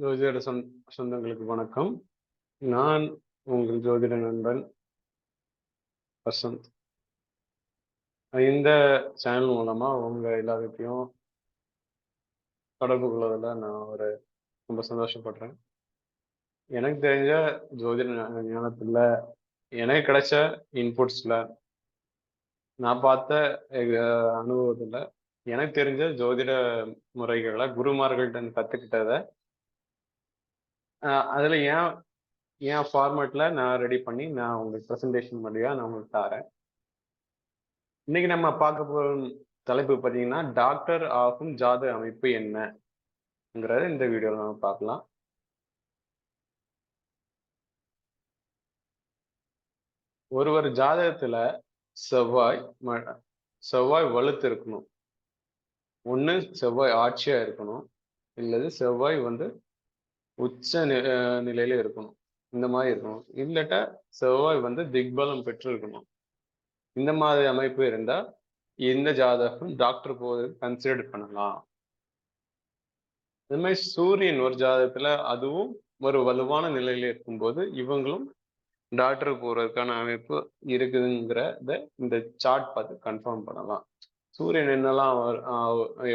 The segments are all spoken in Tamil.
ஜோதிட சொந் சொந்தங்களுக்கு வணக்கம். நான் உங்கள் ஜோதிட நண்பன் வசந்த். இந்த சேனல் மூலமா உங்க எல்லாருக்கையும் தொடர்பு கொள்வதில் நான் ஒரு ரொம்ப சந்தோஷப்படுறேன். எனக்கு தெரிஞ்ச ஜோதிட ஞானத்தில் ஞானத்துல எனக்கு கிடைச்ச இன்புட்ஸ்ல நான் பார்த்த அனுபவத்தில் எனக்கு தெரிஞ்ச ஜோதிட முறைகளை குருமார்கள்ட்ட கற்றுக்கிட்டதை அதில் ஏன் என் ஃபார்மேட்டில் நான் ரெடி பண்ணி நான் உங்களுக்கு ப்ரெசன்டேஷன் பண்ணியா நான் உங்களுக்கு தரேன் இன்னைக்கு நம்ம பார்க்க போகிற தலைப்பு பார்த்தீங்கன்னா டாக்டர் ஆகும் ஜாதக அமைப்பு என்னங்கிறத இந்த வீடியோவில் நம்ம பார்க்கலாம். ஒருவர் ஜாதகத்தில் செவ்வாய் ம- செவ்வாய் வலுத்து இருக்கணும். ஒன்று செவ்வாய் ஆட்சியாக இருக்கணும். இல்லது செவ்வாய் வந்து உச்ச அஹ் நிலையில இருக்கணும். இந்த மாதிரி இருக்கணும். இல்லட்டா செவ்வாய் வந்து திக்பலம் பெற்று இருக்கணும் இந்த மாதிரி அமைப்பு இருந்தா இந்த ஜாதகம் டாக்டர் போது கன்சிடர் பண்ணலாம். இது மாதிரி சூரியன் ஒரு ஜாதகத்துல அதுவும் ஒரு வலுவான நிலையில இருக்கும்போது இவங்களும் டாக்டர் போறதுக்கான அமைப்பு இருக்குதுங்கிறத இந்த சார்ட் பார்த்து கன்ஃபார்ம் பண்ணலாம். சூரியன் என்னெல்லாம்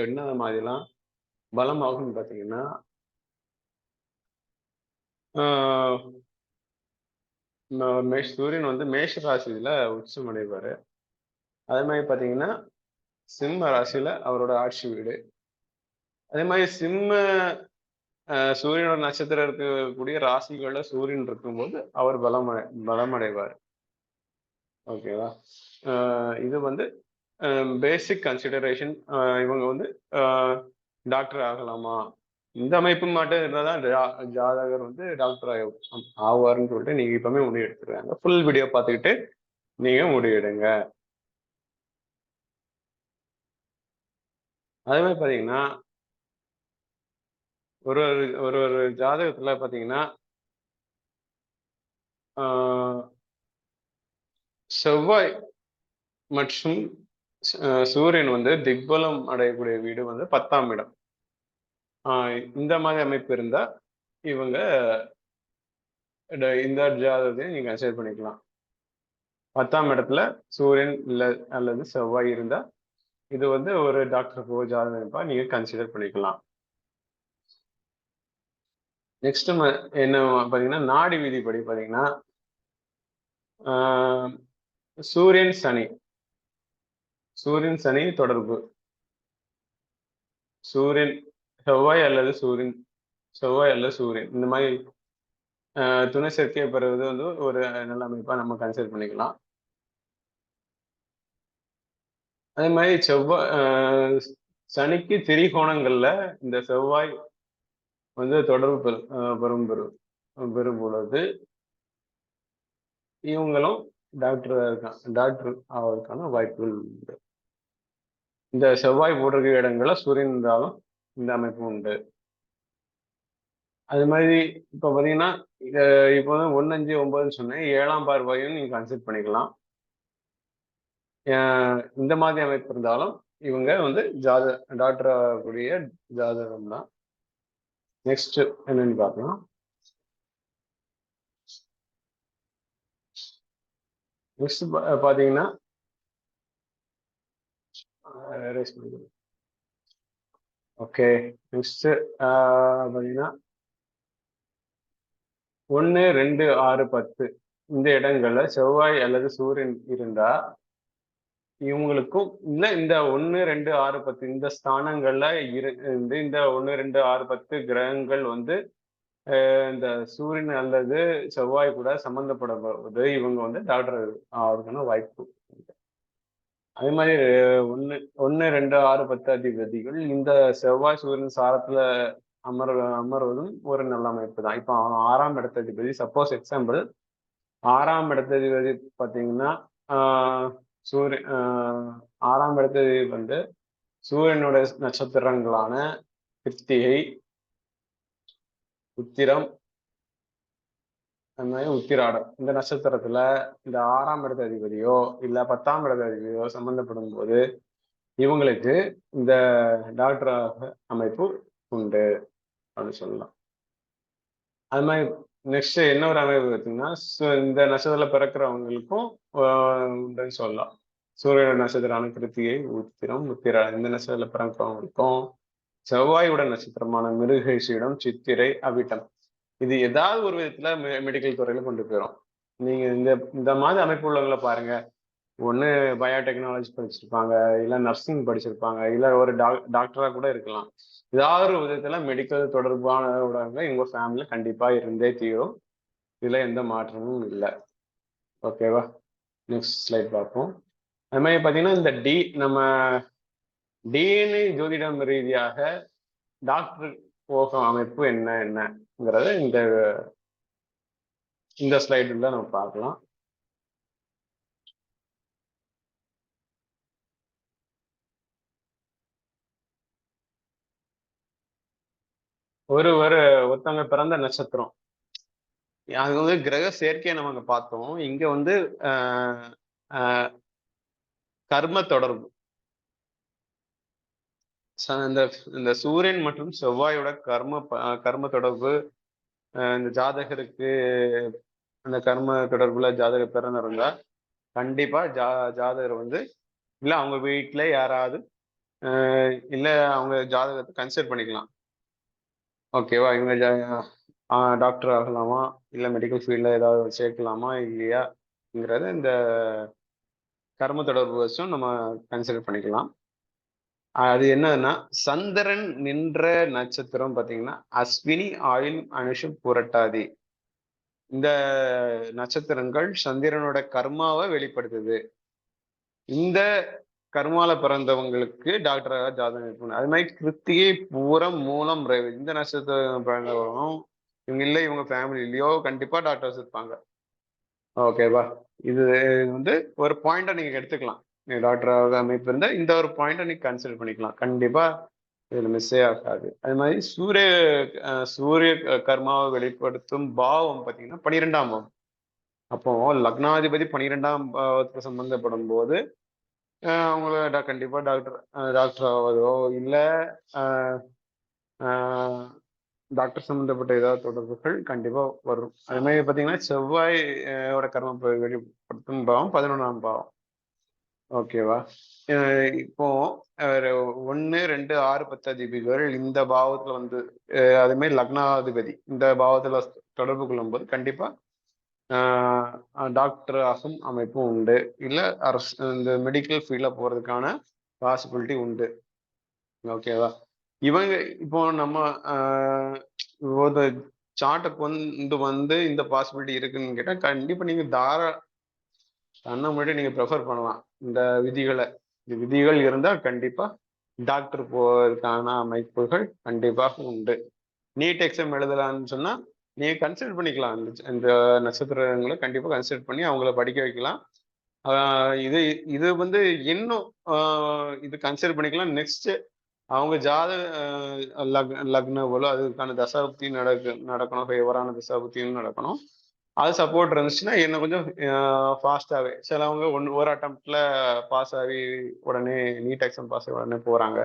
என்ன மாதிரிலாம் பலமாகும்னு பார்த்தீங்கன்னா சூரியன் வந்து மேஷ ராசியில உச்சம் அடைவாரு அதே மாதிரி பார்த்தீங்கன்னா சிம்ம ராசியில அவரோட ஆட்சி வீடு. அதே மாதிரி சிம்ம சூரியனோட நட்சத்திரம் இருக்கக்கூடிய ராசிகள்ல சூரியன் இருக்கும்போது அவர் பலம் பலமடைவார். ஓகேவா? ஆஹ் இது வந்து பேசிக் கன்சிடரேஷன் இவங்க வந்து டாக்டர் ஆகலாமா? இந்த அமைப்பு மட்டும் இருந்தாதான் ஜாதகர் வந்து டாக்டர் ஆவார்னு சொல்லிட்டு நீங்க இப்பவுமே முடிவு எடுத்துருக்காங்க. ஃபுல் வீடியோ பார்த்துக்கிட்டு நீங்க முடிவெடுங்க. அதே மாதிரி பார்த்தீங்கன்னா ஒரு ஒரு ஒரு ஒரு ஜாதகத்துல பார்த்தீங்கன்னா ஆஹ் செவ்வாய் மற்றும் சூரியன் வந்து திக்பலம் அடையக்கூடிய வீடு வந்து பத்தாம் இடம். இந்த மாதிரி அமைப்பு இருந்தா இவங்க இந்த ஜாதகத்தையும் நீங்க கன்சிடர் பண்ணிக்கலாம். பத்தாம் இடத்துல சூரியன் இல்ல அல்லது செவ்வாய் இருந்தா இது வந்து ஒரு டாக்டர் போ ஜாதகப்பா நீங்க கன்சிடர் பண்ணிக்கலாம். நெக்ஸ்ட் என்ன பாத்தீங்கன்னா நாடி விதிப்படி பாத்தீங்கன்னா சூரியன் சனி. சூரியன் சனி தொடர்பு. சூரியன் செவ்வாய் அல்லது சூரியன் செவ்வாய் அல்லது சூரியன் இந்த மாதிரி துணை சேர்க்கையை பெறுவது வந்து ஒரு நல்ல அமைப்பா நம்ம கன்சிடர் பண்ணிக்கலாம். அதே மாதிரி செவ்வாய் ஆஹ் சனிக்கு திரிகோணங்கள்ல இந்த செவ்வாய் வந்து தொடர்பு பெறு- பெறும் பெறும் பெறும் பொழுது இவங்களும் டாக்டர் டாக்டர் ஆவதற்கான வாய்ப்புகள் உண்டு. இந்த செவ்வாய் போட்டிருக்க இடங்கள்ல சூரியன் இருந்தாலும் இந்த அமைப்பு உண்டு. அது மாதிரி இப்போ பார்த்தீங்கன்னா இப்போ வந்து ஒன்று அஞ்சு ஒன்பதுன்னு சொன்னேன். ஏழாம் பார்வையும் நீங்கள் கன்சிடர் பண்ணிக்கலாம். இந்த மாதிரி அமைப்பு இருந்தாலும் இவங்க வந்து ஜாத டாக்டர் ஆகக்கூடிய ஜாதகம் தான். நெக்ஸ்ட் என்னன்னு பார்க்கலாம். நெக்ஸ்ட் பார்த்தீங்கன்னா ஓகே நெக்ஸ்ட் பார்த்தீங்கன்னா ஒன்று ரெண்டு ஆறு பத்து இந்த இடங்கள்ல செவ்வாய் அல்லது சூரியன் இருந்தா இவங்களுக்கும் இல்லை இந்த ஒன்று ரெண்டு ஆறு பத்து இந்த ஸ்தானங்கள்ல இருந்து இந்த ஒன்று ரெண்டு ஆறு பத்து கிரகங்கள் வந்து இந்த சூரியன் அல்லது செவ்வாய் கூட சம்மந்தப்படும் போது இவங்க வந்து டாக்டர் ஆகிறதுக்கான வாய்ப்பு. அதே மாதிரி ஒன்று ஒன்று ரெண்டு ஆறு பத்து அதிபதிகள் இந்த செவ்வாய் சூரியன் சாரத்துல அமர் அமர்வதும் ஒரு நல்ல அமைப்பு தான். இப்போ ஆறாம் இடத்த அதிபதி. சப்போஸ் எக்ஸாம்பிள் ஆறாம் இடத்த அதிபதி பார்த்தீங்கன்னா ஆஹ் சூரியன் ஆறாம் இடத்த அதிபதி வந்து சூரியனோட நட்சத்திரங்களான கிருத்திகை உத்திரம் அந்த மாதிரி உத்திராடம் இந்த நட்சத்திரத்துல இந்த ஆறாம் இடத்த அதிபதியோ இல்ல பத்தாம் இடத்த அதிபதியோ சம்பந்தப்படும் போது இவங்களுக்கு இந்த டாக்டர் அமைப்பு உண்டு அப்படின்னு சொல்லலாம். அது மாதிரி நெக்ஸ்ட் என்ன ஒரு அமைப்பு பார்த்தீங்கன்னா இந்த நட்சத்திரத்துல பிறக்கிறவங்களுக்கும் உண்டுன்னு சொல்லலாம். சூரிய நட்சத்திரமான கிருத்திகை உத்திரம் உத்திரா இந்த நட்சத்திரத்துல பிறக்கிறவங்களுக்கும் செவ்வாயோட நட்சத்திரமான மிருகேஷியிடம் சித்திரை அவிட்டம். இது ஏதாவது ஒரு விதத்துல மெடிக்கல் துறையில கொண்டு போயிடும் நீங்க இந்த இந்த மாதிரி அமைப்பு உள்ளவங்களை பாருங்க. ஒண்ணு பயோடெக்னாலஜி படிச்சிருப்பாங்க இல்ல நர்சிங் படிச்சிருப்பாங்க இல்ல ஒரு டாக் டாக்டரா கூட இருக்கலாம். ஏதாவது ஒரு விதத்துல மெடிக்கல் தொடர்பான உள்ளவங்க எங்க ஃபேமிலியில கண்டிப்பா இருந்தே தீரும். இதுல எந்த மாற்றமும் இல்லை. ஓகேவா நெக்ஸ்ட் ஸ்லைட் பார்ப்போம். அது மாதிரி பாத்தீங்கன்னா இந்த டி நம்ம டிஎன்ஏ ஜோதிடம் ரீதியாக டாக்டர் போகும் அமைப்பு என்ன என்ன? என்னங்கிறத இந்த இந்த ஸ்லைடுல நம்ம பார்க்கலாம். ஒரு ஒரு ஒருத்தவங்க பிறந்த நட்சத்திரம். அது வந்து கிரக சேர்க்கையை நம்ம அங்க பார்த்தோம். இங்க வந்து ஆஹ் ஆஹ் கர்ம தொடர்பு. இந்த இந்த சூரியன் மற்றும் செவ்வாயோட கர்ம ப- கர்ம தொடர்பு இந்த ஜாதகருக்கு அந்த கர்ம தொடர்புல ஜாதகர் பிறந்திருந்தா கண்டிப்பா ஜா ஜாதகர் வந்து இல்லை அவங்க வீட்டில் யாராவது இல்லை அவங்க ஜாதகத்தை கன்சிடர் பண்ணிக்கலாம். ஓகேவா இவங்க டாக்டர் ஆகலாமா? இல்லை மெடிக்கல் ஃபீல்டில் ஏதாவது சேர்க்கலாமா? இல்லையாங்கிறத இந்த கர்ம தொடர்பு வச்சும் நம்ம கன்சிடர் பண்ணிக்கலாம். அது என்னன்னா சந்திரன் நின்ற நட்சத்திரம் பார்த்தீங்கன்னா அஸ்வினி ஆயுள் அனுஷம் புரட்டாதி. இந்த நட்சத்திரங்கள் சந்திரனோட கர்மாவை வெளிப்படுத்துது. இந்த கர்மால பிறந்தவங்களுக்கு டாக்டராக ஜாதகம் இருக்கணும் அது மாதிரி கிருத்திகை பூரம் மூலம் ரவி இந்த நட்சத்திரம் பிறந்தவங்களும் இவங்க இல்லை இவங்க ஃபேமிலியிலையோ கண்டிப்பா டாக்டர்ஸ் இருப்பாங்க. ஓகேவா இது வந்து ஒரு பாயிண்டா நீங்க எடுத்துக்கலாம். டாக்டராக அமைப்பு இருந்தால் இந்த ஒரு பாயிண்ட்டை நீ கன்சிடர் பண்ணிக்கலாம். கண்டிப்பாக இதில் மிஸ்ஸே ஆகாது. அது மாதிரி சூரிய சூரிய கர்மாவை வெளிப்படுத்தும் பாவம் பார்த்தீங்கன்னா பனிரெண்டாம் பாவம். அப்போ லக்னாதிபதி பனிரெண்டாம் பாவத்துக்கு சம்மந்தப்படும் போது அவங்கள டா- டாக்டர் டாக்டர் ஆவதோ இல்லை டாக்டர் சம்மந்தப்பட்ட ஏதாவது தொடர்புகள் கண்டிப்பாக வரும். அது மாதிரி பார்த்தீங்கன்னா செவ்வாய் ஓட கர்ம வெளிப்படுத்தும் பாவம் பதினொன்றாம் பாவம். ஓகேவா? அஹ் இப்போ ஒன்னு ரெண்டு ஆறு பத்து அதிபதிகள் இந்த பாவத்துல வந்து அஹ் அதே மாதிரி லக்னாதிபதி இந்த பாவத்துல தொடர்பு கொள்ளும்போது கண்டிப்பா டாக்டர் ஆகும் அமைப்பும் உண்டு. இல்ல அரசு இந்த மெடிக்கல் ஃபீல்ட்ல போறதுக்கான பாசிபிலிட்டி உண்டு. ஓகேவா? இவங்க இப்போ நம்ம ஆஹ் சார்ட்டை கொண்டு வந்து இந்த பாசிபிலிட்டி இருக்குன்னு கேட்டா கண்டிப்பா நீங்க தாரா தன்னை மட்டும் நீங்க ப்ரிஃபர் பண்ணலாம். இந்த விதிகளை இந்த விதிகள் இருந்தா கண்டிப்பா டாக்டர் போவதற்கான அமைப்புகள் கண்டிப்பாக உண்டு. நீட் எக்ஸாம் எழுதலாம்னு சொன்னா நீங்க கன்சிடர் பண்ணிக்கலாம். இந்த இந்த நட்சத்திரங்களை கண்டிப்பா கன்சிடர் பண்ணி அவங்கள படிக்க வைக்கலாம். இது இது வந்து இன்னும் இது கன்சிடர் பண்ணிக்கலாம். நெக்ஸ்ட் அவங்க ஜாத லக் லக்னவோ அதுக்கான தசாபுத்தியும் நடக்க நடக்கணும். ஃபேவரான தசாபுத்தியும் நடக்கணும். அது சப்போர்ட் இருந்துச்சுன்னா என்ன கொஞ்சம் ஃபாஸ்டாகவே சிலவங்க ஒன்று ஒரு அட்டம்ப்டில் பாஸ் ஆகி உடனே நீட் எக்ஸாம் பாஸ் ஆகி உடனே போகிறாங்க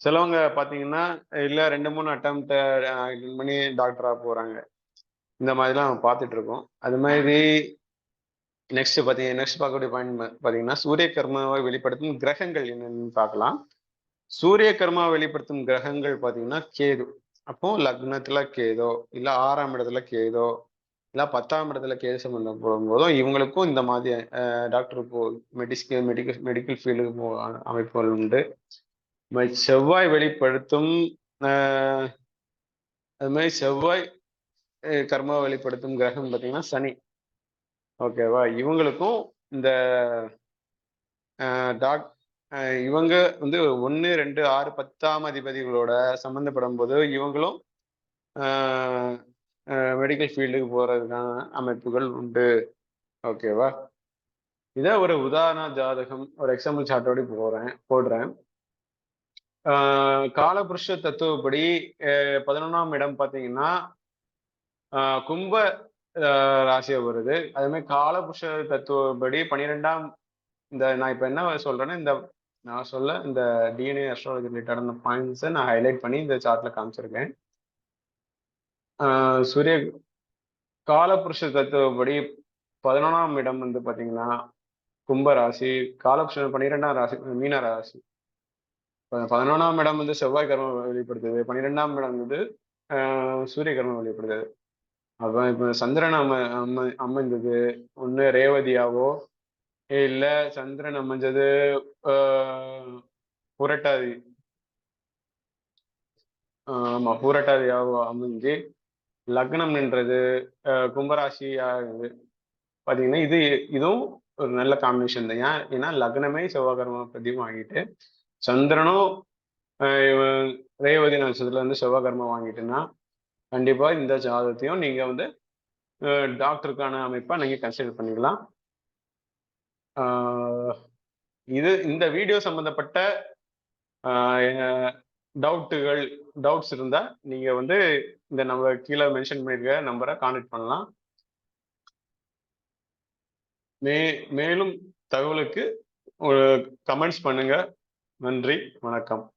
சிலவங்க பார்த்தீங்கன்னா இல்லை ரெண்டு மூணு அட்டம்ப்ட் பண்ணி டாக்டராக போகிறாங்க இந்த மாதிரிலாம் பார்த்துட்டு இருக்கோம். அது மாதிரி நெக்ஸ்ட் பார்த்தீங்க நெக்ஸ்ட் பார்க்கக்கூடிய பாயிண்ட் பார்த்தீங்கன்னா சூரிய கர்மாவை வெளிப்படுத்தும் கிரகங்கள் என்னென்னு பார்க்கலாம். சூரிய கர்மா வெளிப்படுத்தும் கிரகங்கள் பார்த்தீங்கன்னா கேது. அப்போ லக்னத்துல கேதோ இல்லை ஆறாம் இடத்துல கேதோ இல்லை பத்தாம் இடத்துல கேஸ் சம்பந்தம் போடும்போதும் இவங்களுக்கும் இந்த மாதிரி டாக்டர் போ மெடிஸ்கல் மெடிக்கல் மெடிக்கல் ஃபீல்டுக்கு போ அமைப்புகள் உண்டு. செவ்வாய் வெளிப்படுத்தும் அது மாதிரி செவ்வாய் அஹ் கர்மா வெளிப்படுத்தும் கிரகம் பார்த்தீங்கன்னா சனி. ஓகேவா இவங்களுக்கும் இந்த டாக் இவங்க வந்து ஒன்று ரெண்டு ஆறு பத்தாம் அதிபதிகளோட சம்மந்தப்படும் போது இவங்களும் மெடிக்கல் ஃபீல்டுக்கு போறதுக்கான அமைப்புகள் உண்டு. ஓகேவா இதை ஒரு உதாரண ஜாதகம் ஒரு எக்ஸாம்பிள் சார்ட்டோட போகிறேன் போடுறேன். ஆஹ் காலபுருஷ தத்துவப்படி பதினொன்றாம் இடம் பார்த்தீங்கன்னா ஆஹ் கும்ப ஆஹ் ராசியா வருது. அதுமாதிரி காலபுருஷ தத்துவப்படி பன்னிரெண்டாம் இந்த நான் இப்போ என்ன சொல்கிறேன்னா இந்த நான் சொல்ல இந்த டிஎன்ஏ அஸ்ட்ராலஜி ரிலேட்டடான பாயிண்ட்ஸை நான் ஹைலைட் பண்ணி இந்த சார்ட்ல காமிச்சிருக்கேன். சூரிய காலபுருஷ தத்துவப்படி பதினொன்றாம் இடம் வந்து பாத்தீங்கன்னா கும்ப ராசி காலபுருஷன் பன்னிரெண்டாம் ராசி மீன ராசி. பதினொன்றாம் இடம் வந்து செவ்வாய் கர்மம் வெளிப்படுத்துது பன்னிரெண்டாம் இடம் வந்து ஆஹ் சூரிய கர்மம் வெளிப்படுத்துது அப்போ இப்போ சந்திரன் அம அம அமைந்தது. ஒண்ணு ரேவதியாவோ இல்ல சந்திரன் அமைஞ்சது ஆஹ் புரட்டாதி. ஆமா பூரட்டாதியாவோ அமைஞ்சு லக்னம் நின்றது ஆஹ் கும்பராசியாகுது பாத்தீங்கன்னா இது இதுவும் ஒரு நல்ல காம்பினேஷன் தான். ஏன் ஏன்னா லக்னமே செவ்வாய்க்கிழமை பதிவு வாங்கிட்டு சந்திரனும் ஆஹ் ரேவதி நட்சத்திரத்துல இருந்து செவ்வாய்க்கிழமை வாங்கிட்டுன்னா கண்டிப்பா இந்த ஜாதகத்தையும் நீங்க வந்து டாக்டருக்கான அமைப்பா நீங்க கன்சிடர் பண்ணிக்கலாம். ஆஹ் இது இந்த வீடியோ சம்பந்தப்பட்ட டவுட்டுகள் டவுட்ஸ் இருந்தா நீங்க வந்து இந்த நம்ம கீழே மென்ஷன் பண்ணியிருக்க நம்பரை கான்டாக்ட் பண்ணலாம். மே மேலும் தகவலுக்கு ஒரு கமெண்ட்ஸ் பண்ணுங்க. நன்றி வணக்கம்.